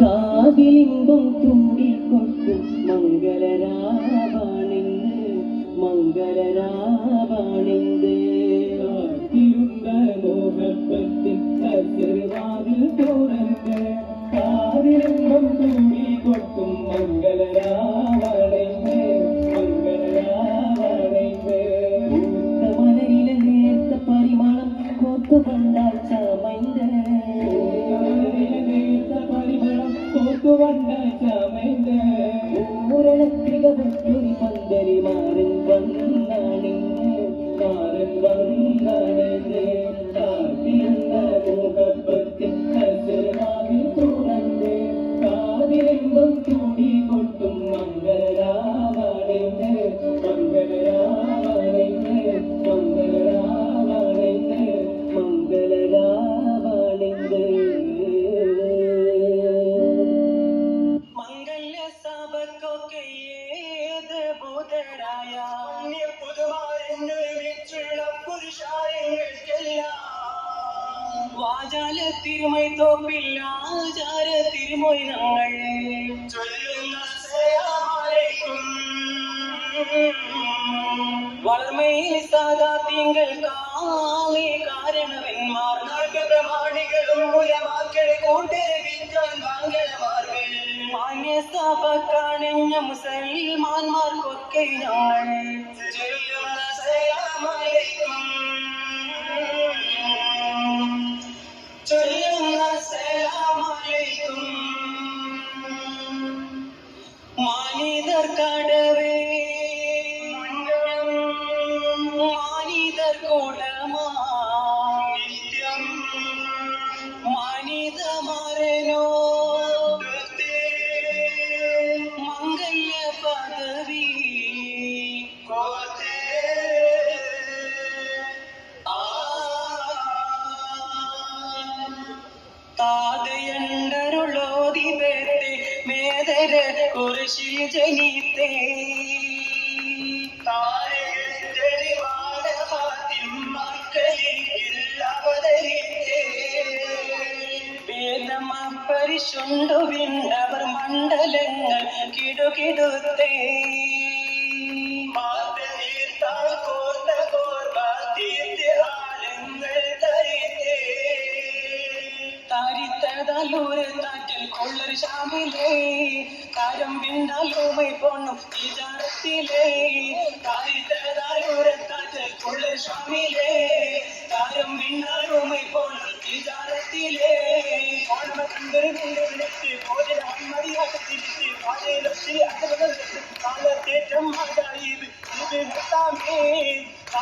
കാതിലിമ്പം തൂടിക്കൊട്ടു മംഗളരാവാണിന്ന് മംഗളരാവാണിന്ന് சிறப்பு வண்ணமைந்த ஊரணத்திக பத்துணி பந்தரி மாறன் வண்ணானி மாறன் வண்ண വാചാല തിരുമൈ തോപ്പില്ല ആചാര തിരുമൊയ് ഞങ്ങൾ ചൊല്ലുന്ന. വളർമയിൽ സാധാ തിങ്കൾ കാവേ കാരണവന്മാർ പ്രമാണികളും മൂലമാക്കളെ കൂട്ടരവിക്കാൻ മംഗളമാർകൾ മാന്യ സഭ കാണഞ്ഞ മുസൽമാന്മാർക്കൊക്കെ ഞങ്ങൾ ചൊല്ലുന്ന അസ്സലാമലൈക്കും. മാനിതർ കടവേ. മാനിതർ കൂടമാ. മാനിത മരനോ. മംഗല്യ പദവി. കുരിശിൽ ജനിത്തേ പരിശുണ്ടുവിന്നവർ മണ്ഡലങ്ങൾ കിടുകിടുത്തേ நல்லூர் நாட்டில் கொள்ளர் சாமிலே தாயம் விண்டால் ஊமை போனும் தீஜாரத்திலே தாரித்தாயூரத்தாற்றில் கொள்ளர் சாமிலே தாயம் விண்டால் ஊமை போனும் தீஜாரத்திலே போனவர் கண்பெருமிடத்து போதில் அம்மதியாக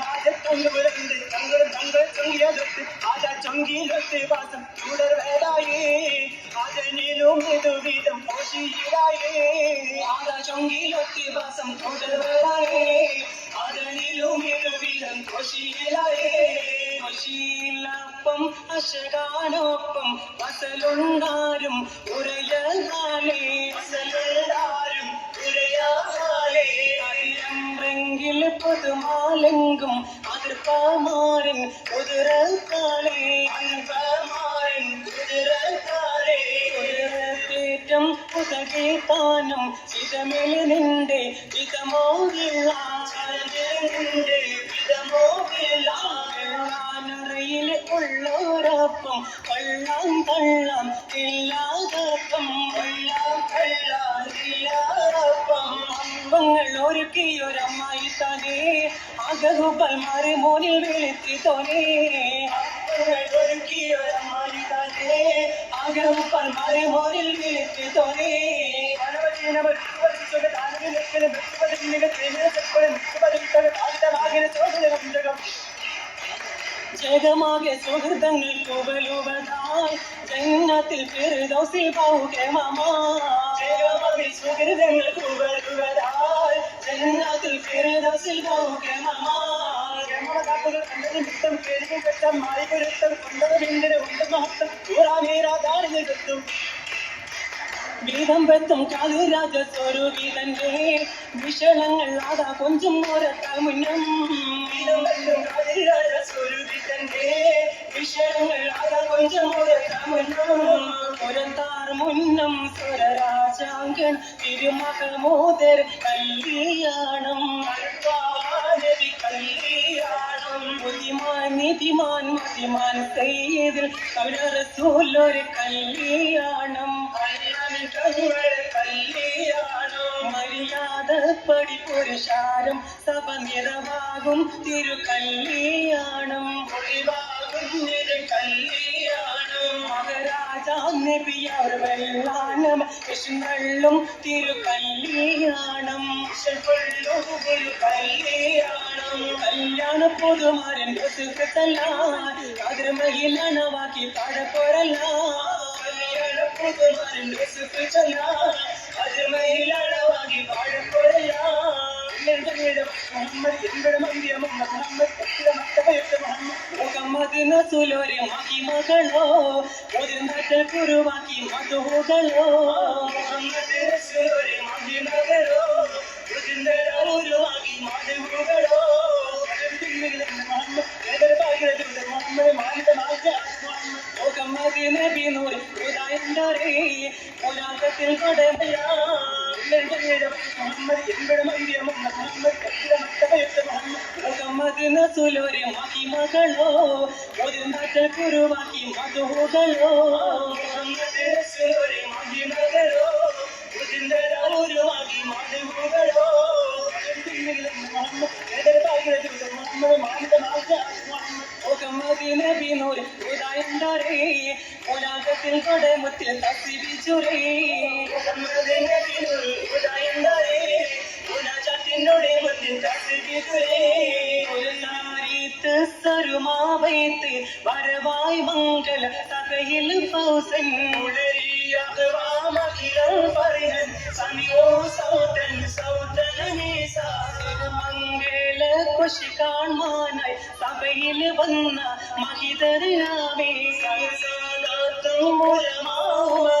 പേര് ബേഹത്താമേ കായം ദീനാൽ കാതീജത്തിൽ കൊബിറത്താമേ ചൊങ്കിയിലൊത്ത് വാസം ചൂടർ വേടായേ ആദനിലും മൃദുവിധം പോഷിയിലായേ ആദാ ചൊങ്കിയിലൊത്ത് വാസം ചൂടർ വേടായേ ആദനിലും മൃദുവിധം പോഷിയിലായേ കൊശിയിലപ്പം അശകാനൊപ്പം വസലുണ്ടാരും நெஞ்சில் புதுமாலெங்கும் அதிர் பாமாரின் உதிர காலை பாமாரின் உதிர காலை உதிர தேற்றம் புதகை தானம் இதமில் நின்றே இதமோ நின்றே இதமோ நுரையில் உள்ளோரப்பம் கள்ளாம் கள்ளாம் இல்லாதப்பம் கள்ளாம் கள்ளாம் இல்லாதப்பம் അമ്പങ്ങൾ ഒരുക്കിയൊരമ്മായി തന്നെ അകഹുബൽ മാറി മോനിൽ വിളിത്തി തോനേ ഒരുക്കിയൊരമ്മായി തന്നെ അകഹുബൽ മാറി മോനിൽ വിളിത്തി തോനേ ജഗമാകെ സുഹൃതങ്ങൾ കുവലുവതായി. ജന്നത്തിൽ ഫിർദൗസിൽ പൗകമമാ ജഗമാകെ സുഹൃതങ്ങൾ കുവലുവതായി. ജന്നത്തിൽ ഫിർദൗസിൽ പൗകമമാ യമുനകാട്ടുകൾ കണ്ടതും വിട്ടം കേൾക്കും കെട്ടം മാറിക്കൊരുത്തം കൊണ്ടത് പിന്നിന് ഉണ്ട് മഹത്വം ൂറാമേരാതാണ് നികത്തും വീതം വെത്തും കാലുരാജ സ്വരൂപിതന്റെ വിഷണങ്ങൾ ആകാ കൊഞ്ചും ഓരത്ത മുന്നം. വീതം വെത്തും കാലുരാജ കൊഞ്ചും മുന്നം സ്വരരാജാങ്കൻ തിരുമകമോദർ കല്യാണം. കല്യാണം ബുദ്ധിമാൻ നീതിമാൻ മതിമാൻ ചെയ്തിൽ കവിടറസൂലൊരു കല്യാണം. മര്യാദപ്പടി പുരുഷാരം സഭ നിറവാകും തിരു കല്യാണം കല്യാണം നബിയവർ വെള്ളാനം കൃഷ്ണള്ളും തിരു കല്യാണം. കല്യാണം പൊതുമാരൻ അതിർമയിലണവാക്കി പാടപ്പോരല്ല കല്യാണ പുതുമാരൻ അതിർമയിലണവാക്കി പാടപ്പോരല്ല മുഹമ്മദ് നസുലോരെ മഹിമകളോ മുതിർന്നകൾ കുരുവാക്കി മധുകളോ മുഹമ്മദ് മഹിമകളോ മുതിർന്നൂരുവാക്കി മധുകളോ മുഹമ്മദ് നബി നൂർ ഉദായണ്ടരേ പുരാതത്തിൽ കൊടമയാ മുഹമ്മദ് നസുലോരെ മഹിമകളോ മുതിർന്നകൾ കുരുവാക്കി മധുകളോ മഹിമകളോ മുതിർന്നൂരുവാക്കി മധുകളോ മുഹമ്മദ് നബി നൂർ ഉദായണ്ടരേ പുരാതത്തിൽ കൊടമുത്തിൽ തസിബിച്ചുരേ മുഹമ്മദ് வைத்து சருமா வைத்து வரவாய் மங்கள தகையில் பௌசன். உளரியாக ராமகிரம் பருகன் சனியோ சௌதன் சௌதனே சாசன மங்கள குஷி காண்மானாய். சபையில் வந்த மகிதராமே சகசநாத்தம் மூலமாக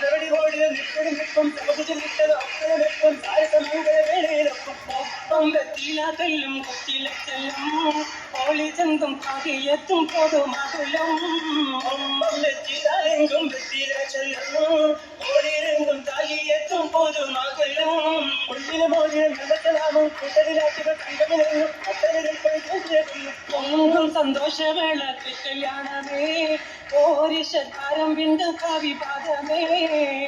പലവടി ഓടിയ നിൽക്കും നിൽക്കും തപസ് നിൽക്കത് അപ്പഴ നിൽക്കും താരസമംഗള വേളയിലൊപ്പം ഒപ്പം വെത്തിയിലാകല്ലും കൊച്ചിലെച്ചെല്ലും ഓളി ചെന്തും കാകിയെത്തും പൊതുമകുലം വെച്ചിതാലെങ്കും വെത്തിയിലെച്ചെല്ലും ഓടിയിലെങ്കും താകിയെത്തും പൊതുമകുലം ഉള്ളിലെ മോചനം നടത്തലാമും കൂട്ടലിലാക്കിയ കണ്ടവിനെയും അത്തരത്തിൽ പൊങ്ങും സന്തോഷവേള കല്യാണമേ. ഓരിശാരം വിണ്ട കവിപാദമേ.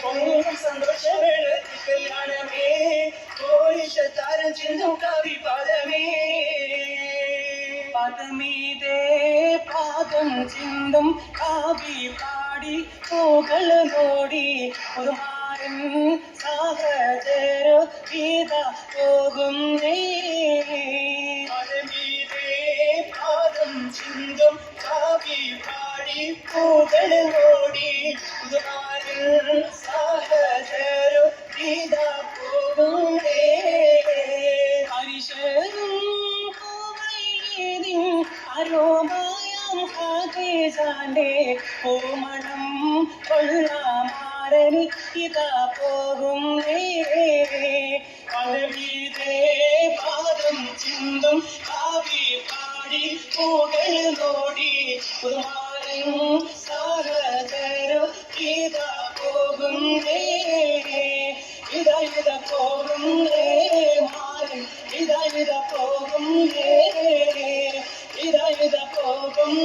പൊങ്ങും സന്തോഷവേള കല്യാണമേ. ഓരിശാരം ചിന്തു കവിപാദമേ. പദമീതേ പാദം ചിന്തും കാവി പാടി പൂകൾ നോടി ഒരുമാരൻ സാഹചര ഗീത പോകും പാടി പൂകൾ നോടി ഒരുമാരൻ സാഹചര ഗീത പോകും നീ ഹരിശരും കോവൈലിൻ അരോമായം ഹാജാന്റെ കോമണം കൊള്ളാമാരനി ഇതാ പോകും പഴവീതേ പാദം ചിന്തും കാവി പാടി പൂകൾ നോടി കുമാരൻ போகும் இத இத போகும் இத இத போகும்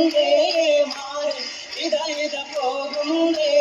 மாறு இத இத போகும் ஏ